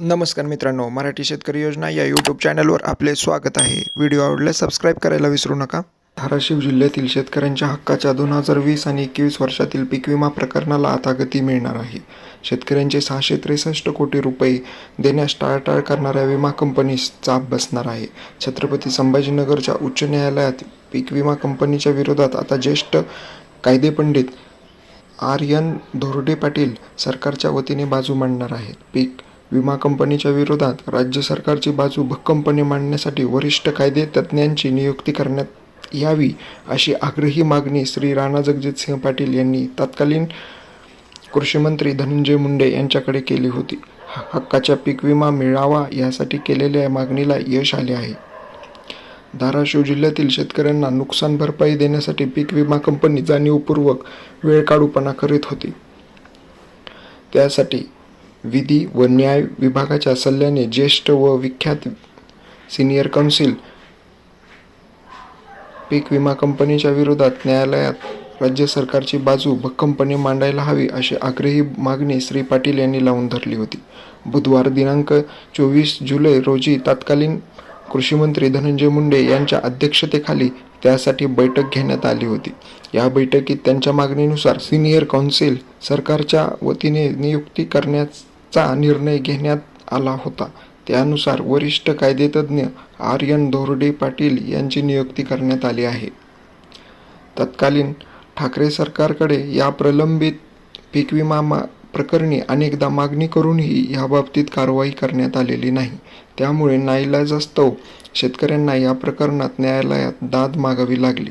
नमस्कार मित्रांनो मराठी शेतकरी योजना या यूट्यूब चॅनलवर आपले स्वागत आहे. व्हिडिओ आवडल्यास सबस्क्राईब करायला विसरू नका. धाराशिव जिल्ह्यातील शेतकऱ्यांच्या हक्काच्या दोन हजार वीस आणि एकवीस वर्षातील पीक विमा प्रकरणाला आता गती मिळणार आहे. शेतकऱ्यांचे सहाशे त्रेसष्ट कोटी रुपये देण्यास टाळटाळ करणाऱ्या विमा कंपनीस चाप बसणार आहे. छत्रपती संभाजीनगरच्या उच्च न्यायालयात पीक विमा कंपनीच्या विरोधात आता ज्येष्ठ कायदेपंडित आर एन धोरडे पाटील सरकारच्या वतीने बाजू मांडणार आहेत. पीक विमा कंपनीच्या विरोधात राज्य सरकारची बाजू भक्कमपणे मांडण्यासाठी वरिष्ठ कायदे तज्ज्ञांची नियुक्ती करण्यात यावी अशी आग्रही मागणी श्री राणा जगजितसिंह पाटील यांनी तत्कालीन कृषीमंत्री धनंजय मुंडे यांच्याकडे केली होती. हक्काच्या पीक विमा मिळावा यासाठी केलेल्या या मागणीला यश आले आहे. धाराशिव जिल्ह्यातील शेतकऱ्यांना नुकसान भरपाई देण्यासाठी पीक विमा कंपनी जाणीवपूर्वक वेळकाढूपणा करीत होती. त्यासाठी विधी व न्याय विभागाच्या सल्ल्याने ज्येष्ठ व विख्यात सिनियर काउन्सिल पीक विमा कंपनीच्या विरोधात न्यायालयात राज्य सरकारची बाजू भक्कमपणे मांडायला हवी अशी आग्रही मागणी श्री पाटील यांनी लावून धरली होती. बुधवार दिनांक चोवीस जुलै रोजी तत्कालीन कृषीमंत्री धनंजय मुंडे यांच्या अध्यक्षतेखाली त्यासाठी बैठक घेण्यात आली होती. या बैठकीत त्यांच्या मागणीनुसार सिनियर काउन्सिल सरकारच्या वतीने नियुक्ती करण्यास चा निर्णय घेण्यात आला होता. त्यानुसार वरिष्ठ कायदेतज्ञ आर्यन धोरडे पाटील यांची नियुक्ती करण्यात आली आहे. तत्कालीन ठाकरे सरकारकडे या प्रलंबित पीक विमा मा प्रकरणी अनेकदा मागणी करूनही याबाबतीत कारवाई करण्यात आलेली नाही. त्यामुळे नाईलाजास्तव शेतकऱ्यांना या प्रकरणात न्यायालयात दाद मागावी लागली.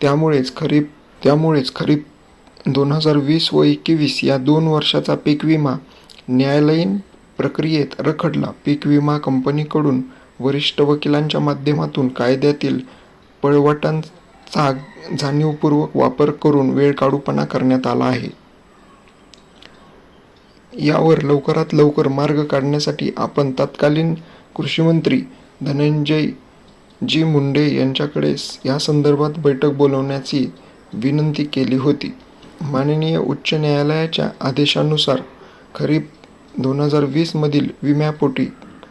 त्यामुळेच खरीप त्यामुळेच खरीप दोन हजार वीस व एकवीस या दोन वर्षाचा पीक विमा न्यायालयीन प्रक्रियेत रखडला. पीक विमा कंपनीकडून वरिष्ठ वकिलांच्या माध्यमातून कायद्यातील पळवाटांचा जाणीवपूर्वक वापर करून वेळकाढूपणा करण्यात आला आहे. यावर लवकरात लवकर मार्ग काढण्यासाठी आपण तत्कालीन कृषीमंत्री धनंजय जी मुंडे यांच्याकडे या संदर्भात बैठक बोलवण्याची विनंती केली होती. माननीय उच्च न्यायालयाच्या आदेशानुसार खरीप दोन हजार वीसमधील विम्यापोटी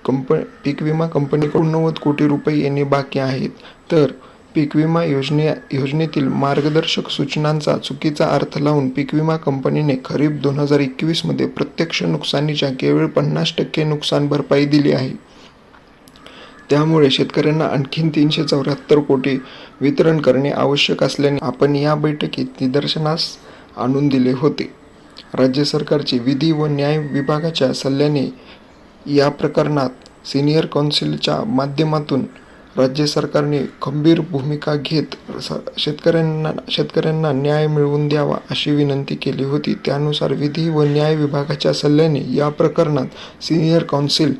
कंप पीक विमा कंपनीकडून नव्वद कोटी रुपये येणे बाकी आहेत. तर पीक विमा योजने योजनेतील मार्गदर्शक सूचनांचा चुकीचा अर्थ लावून पीक विमा कंपनीने खरीप दोन हजार एकवीसमध्ये प्रत्यक्ष नुकसानीच्या केवळ पन्नास टक्के नुकसान भरपाई दिली आहे. त्यामुळे शेतकऱ्यांना आणखीन तीनशे चौऱ्याहत्तर कोटी वितरण करणे आवश्यक असल्याने आपण या बैठकीत निदर्शनास आणून दिले होते. राज्य सरकारचे विधी व न्याय विभागाच्या सल्ल्याने या प्रकरणात सिनियर काउन्सिलच्या माध्यमातून राज्य सरकारने खंबीर भूमिका घेत स- शेतकऱ्यांना शेतकऱ्यांना न्याय मिळवून द्यावा अशी विनंती केली होती. त्यानुसार विधी व न्याय विभागाच्या सल्ल्याने या प्रकरणात सिनियर काउन्सिल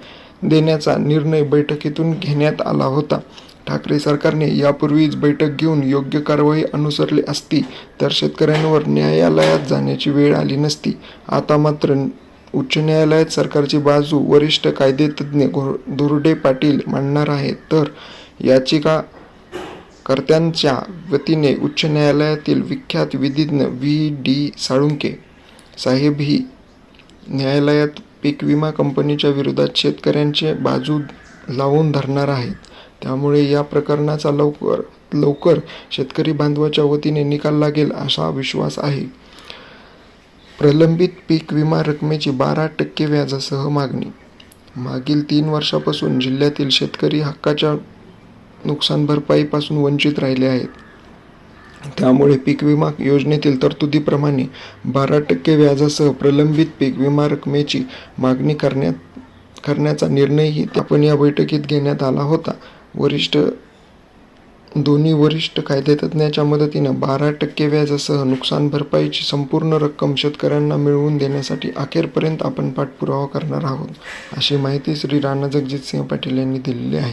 देण्याचा निर्णय बैठकीतून घेण्यात आला होता. ठाकरे सरकारने यापूर्वीच बैठक घेऊन योग्य कारवाई अनुसरली असती तर शेतकऱ्यांवर न्यायालयात जाण्याची वेळ आली नसती. आता मात्र उच्च न्यायालयात सरकारची बाजू वरिष्ठ कायदेतज्ञ घोर- धुर्डे पाटील मांडणार आहेत. तर याचिका कर्त्यांच्या वतीने उच्च न्यायालयातील विख्यात विधिज्ञ व्ही. डी. साळुंके साहेब ही न्यायालयात पीक विमा कंपनीच्या विरोधात शेतकऱ्यांचे बाजू लावून धरणार आहेत. त्यामुळे या प्रकरणाचा लवकर लवकर शेतकरी बांधवाच्या वतीने निकाल लागेल असा विश्वास आहे. प्रलंबित पीक विमा रकमेची बारा टक्के व्याजासह मागणी. मागील तीन वर्षापासून जिल्ह्यातील शेतकरी हक्काच्या नुकसान भरपाईपासून वंचित राहिले आहेत. त्यामुळे पीक विमा योजनेतील तरतुदीप्रमाणे बारा टक्के व्याजासह प्रलंबित पीक विमा रकमेची मागणी करण्यात करण्याचा निर्णयही आपण या बैठकीत घेण्यात आला होता. वरिष्ठ दोन्ही वरिष्ठ कायदेतज्ञाच्या मदतीनं बारा टक्के व्याजासह नुकसान भरपाईची संपूर्ण रक्कम शेतकऱ्यांना मिळवून देण्यासाठी अखेरपर्यंत आपण पाठपुरावा करणार आहोत अशी माहिती श्री राणा जगजितसिंह पाटील यांनी दिलेली आहे.